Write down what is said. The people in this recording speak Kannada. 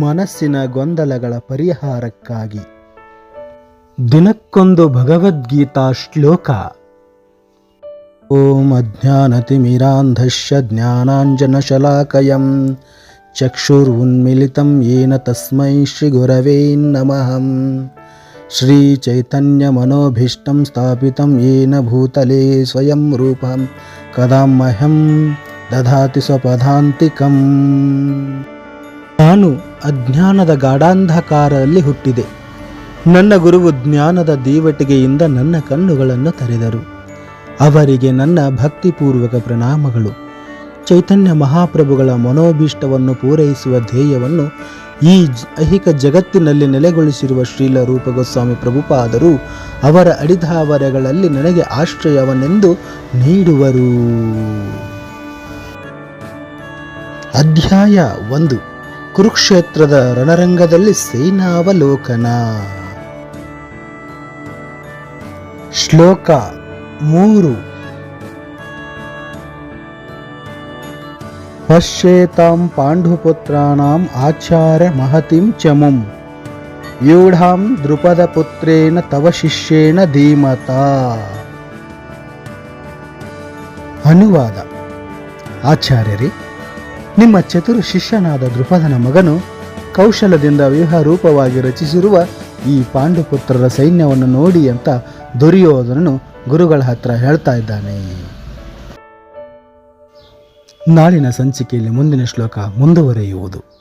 ಮನಸ್ಸಿನ ಗೊಂದಲಗಳ ಪರಿಹಾರಕ್ಕಾಗಿ ದಿನಕ್ಕೊಂದು ಭಗವದ್ಗೀತಾ ಶ್ಲೋಕ ಓಂ ಅಜ್ಞಾನತಿಮಿರಾಂಧಶ್ಯ ಜ್ಞಾನಾಂಜನಶಲಾಕಯಂ ಚಕ್ಷುರುನ್ಮಿಲಿತಂ ಯೇನ ತಸ್ಮೈ ಶ್ರೀಗುರವೇ ನಮಃ ಶ್ರೀಚೈತನ್ಯಮನೋಭೀಷ್ಟಂ ಸ್ಥಾಪಿತಂ ಯೇನ ಭೂತಲೆ ಸ್ವಯಂ ರೂಪಂ ಕದಾ ಮಹ್ಯಂ ದಧಾತಿ ಸ್ವಪದಾಂತಿಕಂ ನಾನು ಅಜ್ಞಾನದ ಗಾಢಾಂಧಕಾರದಲ್ಲಿ ಹುಟ್ಟಿದೆ. ನನ್ನ ಗುರುವು ಜ್ಞಾನದ ದೀವಟಿಗೆಯಿಂದ ನನ್ನ ಕಣ್ಣುಗಳನ್ನು ತೆರೆದರು. ಅವರಿಗೆ ನನ್ನ ಭಕ್ತಿಪೂರ್ವಕ ಪ್ರಣಾಮಗಳು. ಚೈತನ್ಯ ಮಹಾಪ್ರಭುಗಳ ಮನೋಭೀಷ್ಟವನ್ನು ಪೂರೈಸುವ ಧ್ಯೇಯವನ್ನು ಈ ಅಹಿಕ ಜಗತ್ತಿನಲ್ಲಿ ನೆಲೆಗೊಳಿಸಿರುವ ಶ್ರೀಲ ರೂಪಗೋಸ್ವಾಮಿ ಪ್ರಭುಪಾದರು ಅವರ ಅಡಿಧಾವರಗಳಲ್ಲಿ ನನಗೆ ಆಶ್ರಯವನ್ನೆಂದು ನೀಡುವರು. ಅಧ್ಯಾಯ ಒಂದು. ಕುರುಕ್ಷೇತ್ರದ ರಣರಂಗದಲ್ಲಿ ಸೇನಾವಲೋಕನ ಶ್ಲೋಕ ಮೂರು ಪಶ್ಯೇತಾಂ ಪಾಂಡುಪುತ್ರಾಣಾಂ ಆಚಾರ್ಯ ಮಹತಿಂ ಚಮುಂ ಯೂಢಾಂ ದೃಪದ ಪುತ್ರೇಣ ತವ ಶಿಷ್ಯೇಣ ಧೀಮತಾ ಅನುವಾದ ಆಚಾರ್ಯರೇ ನಿಮ್ಮ ಚತುರ ಶಿಷ್ಯನಾದ ದೃಪದನ ಮಗನು ಕೌಶಲದಿಂದ ವ್ಯೂಹ ರೂಪವಾಗಿ ರಚಿಸಿರುವ ಈ ಪಾಂಡುಪುತ್ರರ ಸೈನ್ಯವನ್ನು ನೋಡಿ ಅಂತ ದುರ್ಯೋಧನನು ಗುರುಗಳ ಹತ್ರ ಹೇಳ್ತಾ ಇದ್ದಾನೆ. ನಾಳಿನ ಸಂಚಿಕೆಯಲ್ಲಿ ಮುಂದಿನ ಶ್ಲೋಕ ಮುಂದುವರಿಯುವುದು.